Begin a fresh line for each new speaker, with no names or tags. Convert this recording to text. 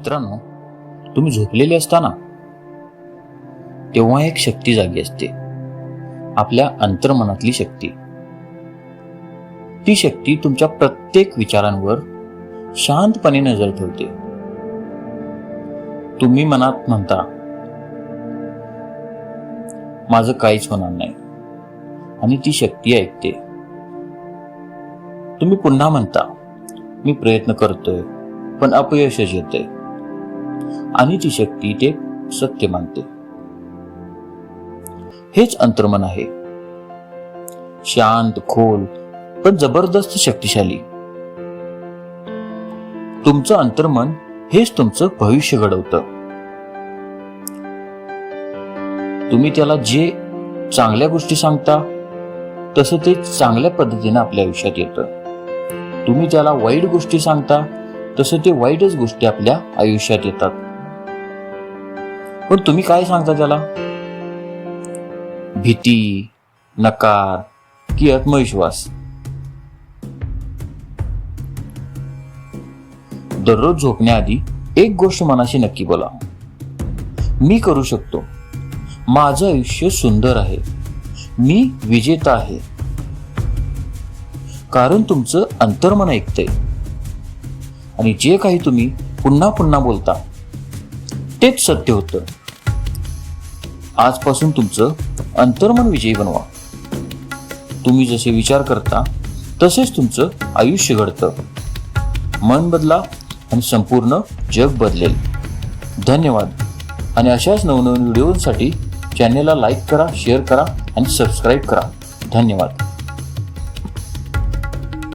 मित्रांनो तुम्ही झोपलेले असताना तेव्हा एक शक्ती जागी असते. आपल्या अंतर्मनातली शक्ती. ती शक्ती तुमच्या प्रत्येक विचारांवर शांतपणे नजर ठेवते. तुम्ही मनात म्हणता माझं काहीच होणार नाही. आणि ती शक्ती ऐकते. तुम्ही पुन्हा म्हणता मी प्रयत्न करतोय पण अपयशच येतंय. आणि ती शक्ती ते सत्य मानते. हेच अंतर्मन आहे. शांत खोल पण जबरदस्त शक्तिशाली. तुमचं अंतर्मन हेच तुमचं भविष्य घडवतं. तुम्ही त्याला जे चांगल्या गोष्टी सांगता तसं ते चांगल्या पद्धतीने आपल्या आयुष्यात येतं. तुम्ही त्याला वाईट गोष्टी सांगता तसं ते वाईटच गोष्टी आपल्या आयुष्यात येतात. पण तुम्ही काय सांगता त्याला? भीती नकार की आत्मविश्वास? दररोज झोपण्याआधी एक गोष्ट मनाशी नक्की बोला. मी करू शकतो. माझं आयुष्य सुंदर आहे. मी विजेता आहे. कारण तुमचं अंतर्मन ऐकतंय. आणि जे काही तुम्ही पुन्हा पुन्हा बोलता तेच सत्य होतं. आजपासून तुमचं अंतर्मन विजयी बनवा. तुम्ही जसे विचार करता तसेच तुमचं आयुष्य घडतं. मन बदला आणि संपूर्ण जग बदलेल. धन्यवाद. आणि अशाच नवनवीन व्हिडिओसाठी चॅनेलला लाईक करा शेअर करा आणि सबस्क्राईब करा. धन्यवाद.